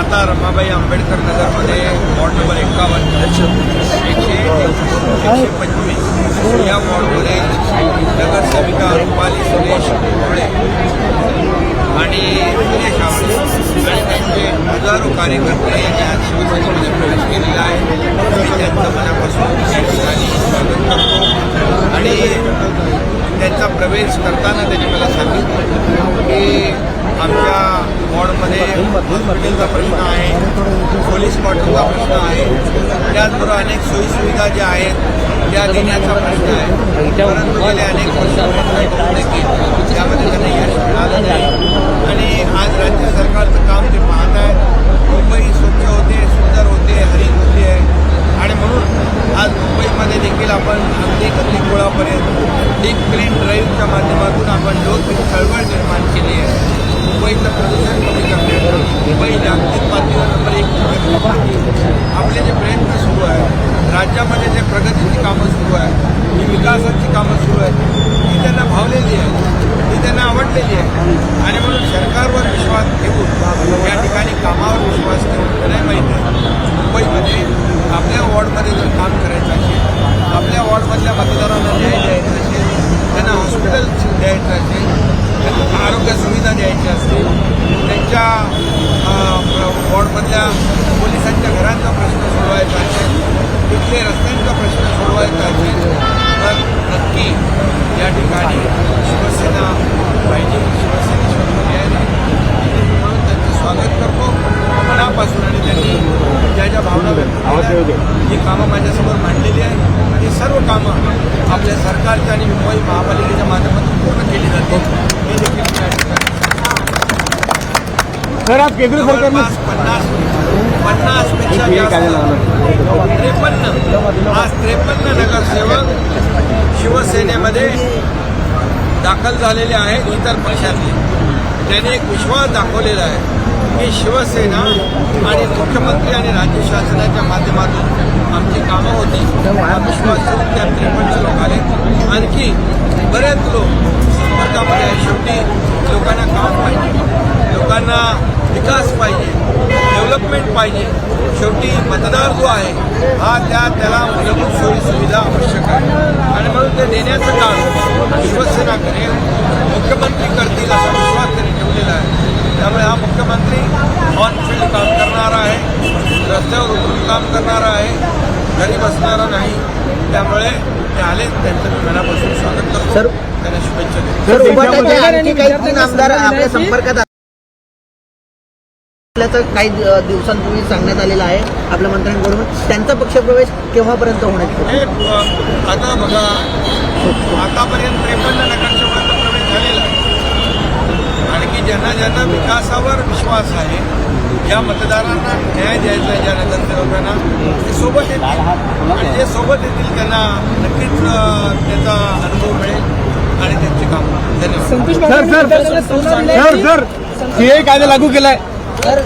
आता रमाबाई आंबेडकर नगरमध्ये ward number एकावन्न एकशे एकशे पंचवीस. या वॉर्डमध्ये नगरसेविका रुपाली सुरेश भोळे आणि सुरेश आवळे आणि त्यांचे हजारो कार्यकर्ते यांनी आज शिवसेनेमध्ये प्रवेश केलेला आहे. मी त्यांचं मनापासून या ठिकाणी स्वागत करतो. आणि त्यांचा प्रवेश करतो त्यांनी मला सांगितलं की आमच्या वॉर्डमध्ये हॉटेलचा प्रश्न आहे पोलीस क्वार्टरचा प्रश्न आहे त्याचबरोबर अनेक सोयीसुविधा ज्या आहेत त्या देण्याचा प्रश्न आहे. परंतु गेले अनेक वर्ष करून देखील त्यामध्ये त्यांना यश मिळालं नाही. आणि आज राज्य सरकारचं काम ते पाहत आहे मुंबई स्वच्छ होते सुंदर होते हरित होते. आहे आणि म्हणून आज मुंबईमध्ये देखील आपण अगदी गल्लीगोळापर्यंत डीप क्लीन ड्राईव्हच्या माध्यमातून आपण लोकप्रिय चळवळ निर्माण केली आहे. Mumbai na producer kami kami. Mumbai na आरोग्य सुविधा द्यायच्या असतील त्यांच्या वॉर्डमधल्या पोलिसांच्या घरांचा प्रश्न सोडवायचा असेल तिथले रस्त्यांचा प्रश्न सोडवायचा असेल तर नक्की या ठिकाणी शिवसेना पाहिजे. शिवसेनेशिवाय नाही म्हणून त्यांचं स्वागत करतो. मनापासून आणि त्यांनी ज्या ज्या भावना व्यक्त केल्या ही कामं माझ्यासमोर मांडलेली आहे आणि सर्व कामं आपल्या सरकारच्या आणि मुंबई महापालिकेच्या माध्यमातून पूर्ण केली जातील. सर आज केंद्र सरकारने पन्नास पन्नासपेक्षा त्रेपन्न. आज त्रेपन्न नगरसेवक शिवसेनेमध्ये दाखल झालेले आहेत इतर पक्षातले त्याने एक विश्वास दाखवलेला आहे की शिवसेना आणि मुख्यमंत्री आणि राज्य शासनाच्या माध्यमातून आमची कामं होती. हा विश्वास ठेवून त्या त्रेपन्न लोक आले आणखी बरेच लोक संपर्कामध्ये शेवटी लोकांना काम पाहिजे लोकांना विकास पाहिजे डेव्हलपमेंट पाहिजे शेवटी मतदार जो आहे हा त्या त्याला मूलभूत सोयी सुविधा आवश्यक आहे. आणि म्हणून ते देण्याचं काम शिवसेना करेल मुख्यमंत्री करतील असा विश्वास त्यांनी ठेवलेला आहे. त्यामुळे हा मुख्यमंत्री ऑन फील्ड काम करणारा आहे रस्त्यावर उतरून काम करणारा आहे घरी बसणारा नाही. त्यामुळे ते आले त्यांचं मी मनापासून स्वागत करतो. सर- त्यांना शुभेच्छा देतो. आमदार आपल्या संपर्कात असल्याचं काही दिवसांपूर्वी सांगण्यात आलेलं आहे आपल्या मंत्र्यांकडून त्यांचा पक्षप्रवेश केव्हापर्यंत होण्याची हे आता बघा आतापर्यंत त्रेपन्न नगरसेवकांचा प्रवेश झालेला आहे आणखी ज्यांना ज्यांना विकासावर विश्वास आहे या मतदारांना न्याय द्यायचा आहे ज्या नगरसेवकांना ते सोबत येतील आणि जे सोबत येतील त्यांना नक्कीच त्याचा अनुभव मिळेल आणि त्यांचे काम धन्यवाद sir sir sir sir CA कायदा लागू केलाय सर.